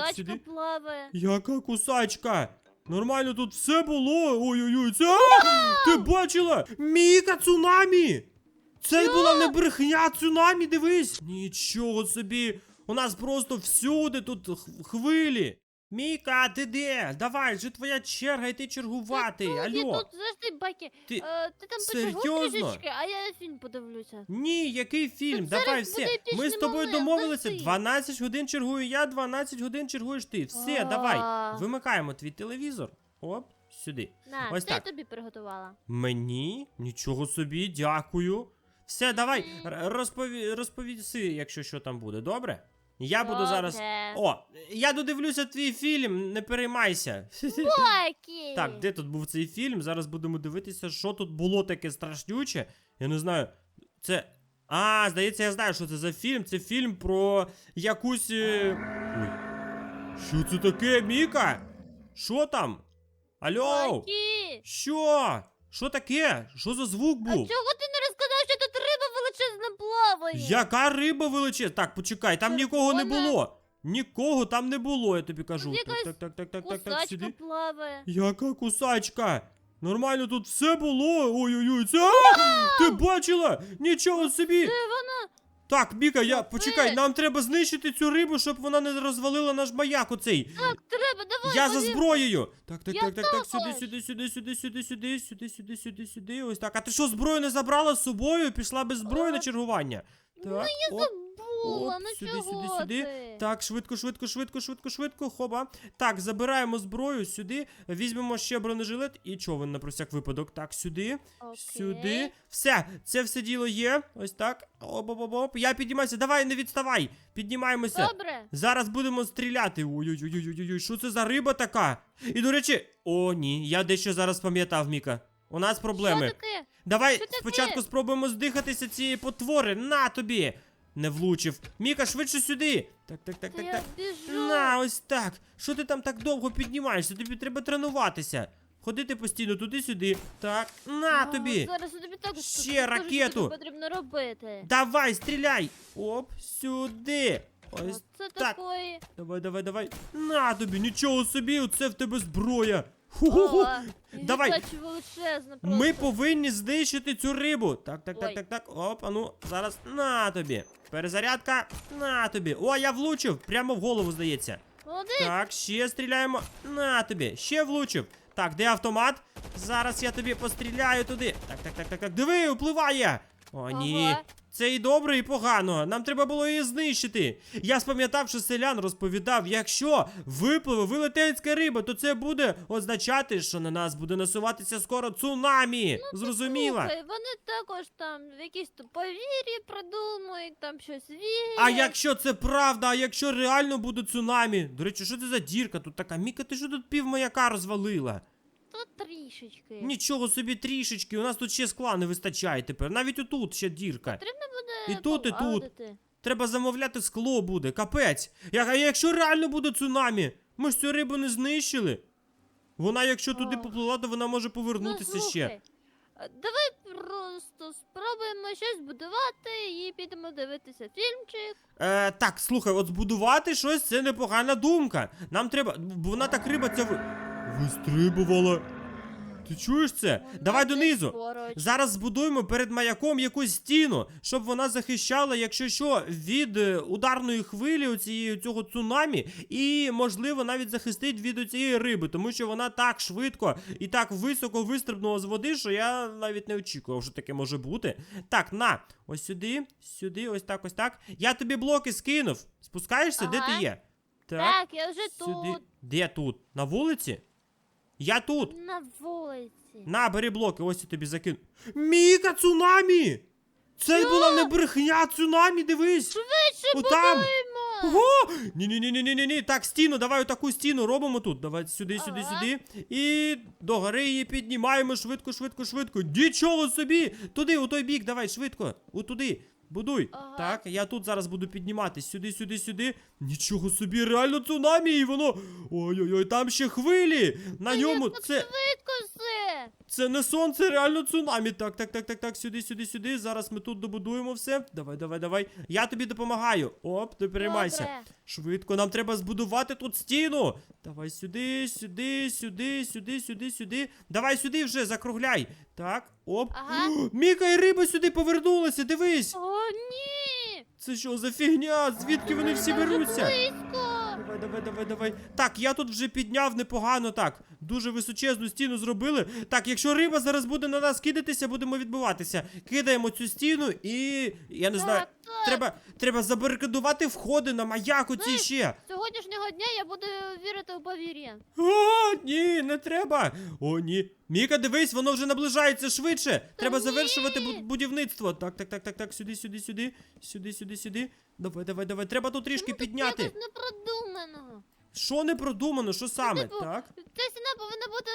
Кусачка сиди. плаває. Яка кусачка? Нормально тут все було. Ой-ой-ой, це. А! Ти бачила? Міка цунамі! Це була не брехня цунамі, дивись! Нічого собі! У нас просто всюди тут х- хвилі. Міка, ти де? Давай, вже твоя черга йти чергувати. Тут, Алло. тут, завжди баки. Ти- Е, ти там почергуй Серйозно? трішечки, а я фільм подивлюся. Ні, який фільм? Тут Давай зараз все. буде епічний Ми з тобою момент, домовилися. завжди. 12 годин чергую я, 12 годин чергуєш ти. Все, давай. Вимикаємо твій телевізор. Оп, сюди. На, Ось це я тобі приготувала. Мені? Нічого собі, дякую. Все, давай, р- розпові... розповіси, якщо що там буде, добре? Я буду зараз. Добре. О, я додивлюся твій фільм, не переймайся. Окей. Так, де тут був цей фільм? Зараз будемо дивитися, що тут було таке страшнюче. Я не знаю. Це. А, здається, я знаю, що це за фільм. Це фільм про якусь. е, Ой. Що це таке, Міка? Що там? Алло? Окей. Що? Що таке? Що за звук А був? чого ти не риба величезна плаває? Яка риба величезна? Так, почекай, там нікого не Червона. було. Нікого там не було, я тобі кажу. Так, якась так, так, так, так, так, так, Кусачка сюди. плаває. Яка кусачка? Нормально тут все було. Ой-ой-ой, це. А! Ти бачила? Нічого собі. Це вона. Так, Біка, я Капець. почекай, нам треба знищити цю рибу, щоб вона не розвалила наш маяк оцей. Так, треба, давай. Я за зброєю. Так, так, Я так, так, так, сюди, також. сюди, сюди, сюди, сюди, сюди, сюди, сюди, сюди, сюди. Ось так. А ти що, зброю не забрала з собою? Пішла без зброї на Е, чергування. Так, Я оп. Забула, оп, ну сюди, чого сюди, сюди. ти? Так, швидко, швидко, швидко, швидко, швидко. Хоба. Так, забираємо зброю сюди. Візьмемо ще бронежилет і човен на про всяк випадок. Так, сюди. Окей. Сюди. Все, це все діло є. Ось так. Оп-оп-оп. Я піднімаюся. Давай, не відставай. Піднімаємося. Добре. Зараз будемо стріляти. Ой-ой-ой-ой-ой, що це за риба така? І до речі, о, ні, я дещо зараз пам'ятав, Міка. У нас проблеми. Що таке? Давай Що таке? спочатку спробуємо здихатися цієї потвори. На тобі! Не влучив. Міка, швидше сюди. Так, так, так, Та так, я так. біжу. На, ось так. Що ти там так довго піднімаєшся? Тобі треба тренуватися. Ходити постійно туди-сюди. Так, на А, тобі. Зараз я тобі так Ще скажу, що ракету. тобі потрібно робити. Давай, стріляй! Оп, сюди. Ось Оце так. такої. Давай, давай, давай. На тобі, нічого собі, оце в тебе зброя. Ху-ху-ху. Давай. Величезна просто. Ми повинні знищити цю рибу. Так, так, так, Ой. так, так. Оп, а ну, зараз на тобі. Перезарядка. На тобі. О, я влучив. Прямо в голову, здається. Молодець. Так, ще стріляємо. На тобі. Ще влучив. Так, де автомат? Зараз я тобі постріляю туди. Так, так, так, так, так. Диви, впливає. О, ні. Ага. Це і добре, і погано. Нам треба було її знищити. Я спам'ятав, що селян розповідав, якщо випливе велетенська риба, то це буде означати, що на нас буде насуватися скоро цунамі. Зрозуміла? Ну, Слухай, вони також там якісь туповір'я придумують, там щось вірять. А якщо це правда, а якщо реально буде цунамі? До речі, що це за дірка тут така? Міка, ти що тут пів маяка розвалила? Трішечки. Нічого собі трішечки, у нас тут ще скла не вистачає тепер. Навіть отут ще дірка. Потрібно буде І тут, і тут. Треба замовляти скло буде, капець. Я- А якщо реально буде цунамі? Ми ж цю рибу не знищили. Вона, якщо туди О. поплила, то вона може повернутися ну, ще. слухай, Давай просто спробуємо щось будувати і підемо дивитися фільмчик. Е, так, слухай, от збудувати щось це непогана думка. Нам треба. Бо вона так риба ця ви. Вистрибувала. Ти чуєш це? Давай донизу. поруч. Зараз збудуємо перед маяком якусь стіну, щоб вона захищала, якщо що, від е, ударної хвилі оцієї цього цунамі, і можливо навіть захистить від цієї риби, тому що вона так швидко і так високо вистрибнула з води, що я навіть не очікував, що таке може бути. Так, на, ось сюди, сюди, ось так, ось так. Я тобі блоки скинув. Спускаєшся? Де Ага. ти є? Так, я вже сюди. тут, Де тут? На вулиці? Я тут. на вулиці. На, бери блоки, ось я тобі закину. Міка, цунамі! Це була не брехня, цунамі, дивись! Швидше Отам! будуємо! Ого! ні ні ні ні ні ні ні Так, стіну, давай отаку стіну робимо тут. Давай сюди, сюди, Ага. сюди. І до гори її піднімаємо швидко, швидко, швидко. Нічого собі! Туди, у той бік, давай, швидко. У туди. Будуй. Ага. Так, я тут зараз буду підніматись. Сюди, сюди, сюди. Нічого собі, реально цунамі, і воно. Ой-ой-ой, там ще хвилі. На ньому це. швидко все. Це не сон, це реально цунамі. Так, так, так, так, так, сюди, сюди, сюди. Зараз ми тут добудуємо все. Давай, давай, давай. Я тобі допомагаю. Оп, ти переймайся. Добре. Швидко, нам треба збудувати тут стіну. Давай сюди, сюди, сюди, сюди, сюди, сюди. Давай сюди вже, закругляй. Так, оп. Ага. О, Міка і риба сюди повернулися, дивись. О, ні! Це що за фігня? Звідки вони всі беруться? Близько! Давай, давай, давай, давай. Так, я тут вже підняв непогано так. Дуже височезну стіну зробили. Так, якщо риба зараз буде на нас кидатися, будемо відбиватися. Кидаємо цю стіну і. Я не знаю. Так, так. Треба, треба забарикадувати входи на маяк оці Знаєш, ще. З Сьогоднішнього дня я буду вірити в повір'я. О, ні, не треба. О, ні. Міка, дивись, воно вже наближається швидше. Треба ні. завершувати бу- будівництво. Так, так, так, так, так, сюди, сюди, сюди. Сюди, сюди, сюди. Давай, давай, давай. Треба тут трішки Ну, так підняти. Якось непродумано. Що не продумано, що саме, типу, так? Ця стіна повинна бути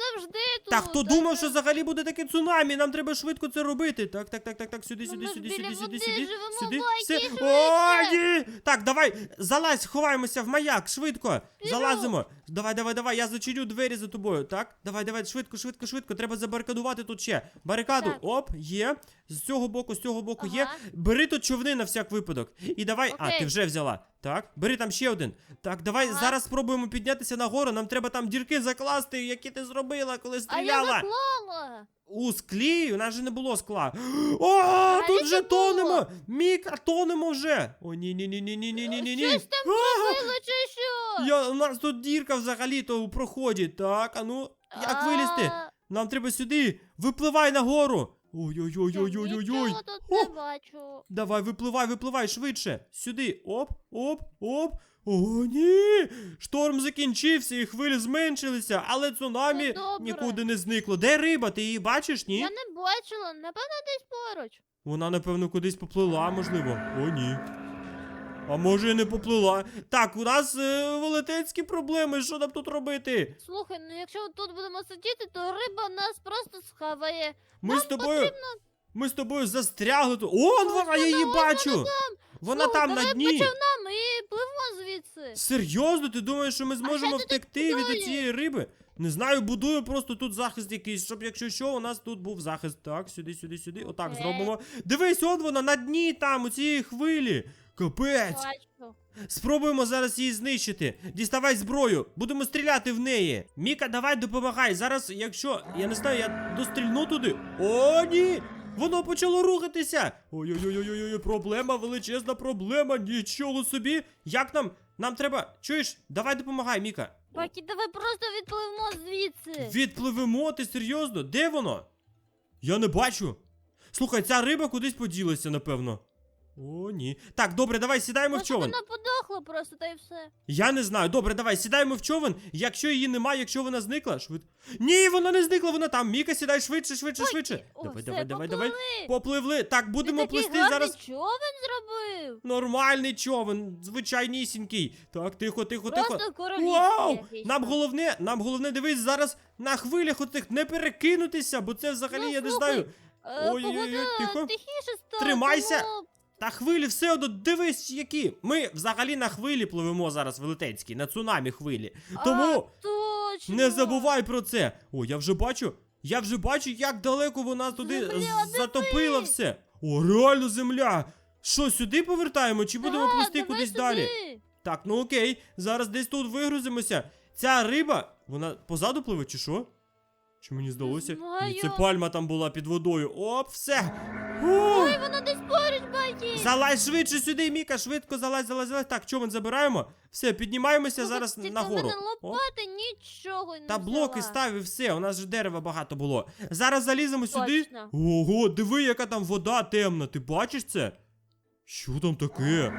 завжди тут. Так, хто думав, що взагалі буде таке цунамі? Нам треба швидко це робити. Так, так, так, так, так, сюди, Ну, сюди, сюди, сюди, сюди, сюди, сюди. Все. О, ні! Так, давай, залазь, ховаємося в маяк, швидко. Біжу. Залазимо. Давай, давай, давай, я зачиню двері за тобою, так? Давай, давай, швидко, швидко, швидко. Треба забарикадувати тут ще. Барикаду. Так. Оп, є. З цього боку, з цього боку є. Бери тут човни на всяк випадок. І давай. А, ти вже взяла. Так, бери там ще один. Так, давай Ага. зараз спробуємо піднятися нагору. Нам треба там дірки закласти, які ти зробила, коли А я стріляла. заклала. У склі? У нас же не було скла. О, тут вже не було. тонемо! Міка, тонемо вже! О, ні, ні, ні, ні, ні, ні, ні, ні, ні. Щось там А, чи що? Я, у нас тут дірка взагалі-то у проході. Так, а ну, як вилізти? Нам треба сюди. Випливай нагору. Я Ой-ой-ой-ой-ой-ой. Я тут не бачу. Давай, випливай, випливай швидше. Сюди. Оп, оп, оп. О, ні! Шторм закінчився і хвилі зменшилися, але цунамі добре. нікуди не зникло. Де риба? Ти її бачиш, ні? Я не бачила, напевно, десь поруч. Вона, напевно, кудись поплила, можливо. О, ні. А може і не поплила. Так, у нас е, велетенські проблеми. Що нам тут робити? Слухай, ну якщо тут будемо сидіти, то риба нас просто схаває. Ми з тобою. Ми з тобою застрягли тут. О, вона, я її бачу! Вона Слухай, там на давай дні. по човнам і пливемо звідси. Серйозно, ти думаєш, що ми зможемо що втекти від цієї риби? Не знаю, будую просто тут захист якийсь, щоб якщо що, у нас тут був захист. Так, сюди, сюди, сюди. Отак Окей. зробимо. Дивись, от вона на дні там, у цієї хвилі. Капець. Бачу. Спробуємо зараз її знищити. Діставай зброю, будемо стріляти в неї. Міка, давай допомагай. Зараз, якщо я не знаю, я дострільну туди. О, ні! Воно почало рухатися. Ой-ой-ой-ой, проблема, величезна проблема. Нічого собі. Як нам? Нам треба. Чуєш? Давай допомагай, Міка. Бакі, давай просто відпливемо звідси. Відпливемо, ти серйозно? Де воно? Я не бачу. Слухай, ця риба кудись поділася, напевно. О, ні. Так, добре, давай сідаємо в Може, човен. вона подохла просто, та й все. Я не знаю. Добре, давай, сідаємо в човен. Якщо її немає, якщо вона зникла, швид. Ні, вона не зникла, вона там. Міка, сідай швидше, швидше, швидше. О, давай, все, давай, давай, давай. попливли. Попливли. Так, будемо Ти такий плисти гарний зараз. човен зробив. Нормальний човен, звичайнісінький. Так, тихо, тихо, тихо. Просто королівський Вау! якийсь Нам головне, нам головне дивись зараз на хвилях оцих не перекинутися, бо це взагалі Ну, я не слухай, знаю. Е, Ой-ой-ой, погода тихо. тихіше стала, Тримайся. тому- Та хвилі все одно дивись, які. Ми взагалі на хвилі пливемо зараз велетенській, на цунамі хвилі. Тому. А, точно. Не забувай про це. О, я вже бачу. Я вже бачу, як далеко вона туди Земля, затопила все. О, реально земля. Що, сюди повертаємо, чи будемо Так, плисти кудись сюди. далі? Так, ну окей, зараз десь тут вигрузимося. Ця риба, вона позаду пливе, чи що? Чи мені здалося? Ні, це пальма там була під водою. Оп, все. О, Ой, вона десь поруч, Бакі. залазь швидше сюди, Міка, швидко залазь, залазь, залазь. Так, човен забираємо. Все, піднімаємося зараз тільки нагору. в мене лопати нічого не Та блоки взяла. став і все, у нас же дерева багато було. Зараз заліземо сюди. Точно. Ого, диви, яка там вода темна. Ти бачиш це? Що там таке?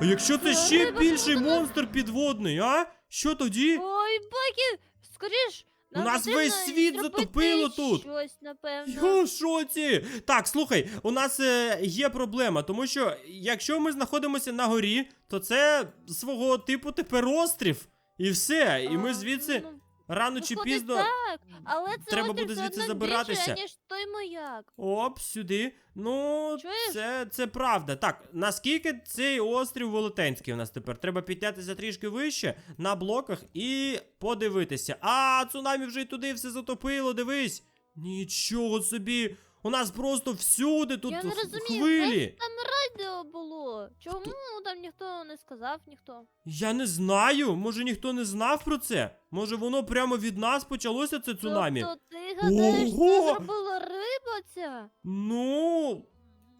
А якщо це ще риба більший підводна. монстр підводний, а? Що тоді? Ой, Бакі, скоріш. У нас весь світ затопило тут. Щось, напевно. Я в шоці. Так, слухай, у нас е, є проблема, тому що якщо ми знаходимося на горі, то це свого типу тепер острів. І все. І ми звідси ну, Рано чи Виходить, пізно. Так, але це треба буде звідси забиратися. більший, ніж той маяк. Оп, сюди. Ну, Чуєш? це, це правда. Так, наскільки цей острів велетенський у нас тепер? Треба піднятися трішки вище на блоках і подивитися. А, цунамі вже й туди все затопило, дивись. Нічого собі. У нас просто всюди тут Я не розумію, хвилі. Там радіо було. Чому там ніхто не сказав, ніхто? Я не знаю. Може ніхто не знав про це? Може воно прямо від нас почалося це цунамі? Тобто ти гадаєш, Ого! це зробила риба ця? Ну.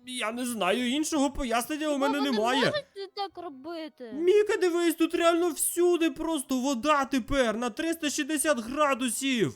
Я не знаю, іншого пояснення у мене вони немає. можуть так робити? Міка, дивись, тут реально всюди просто вода тепер на 360 градусів.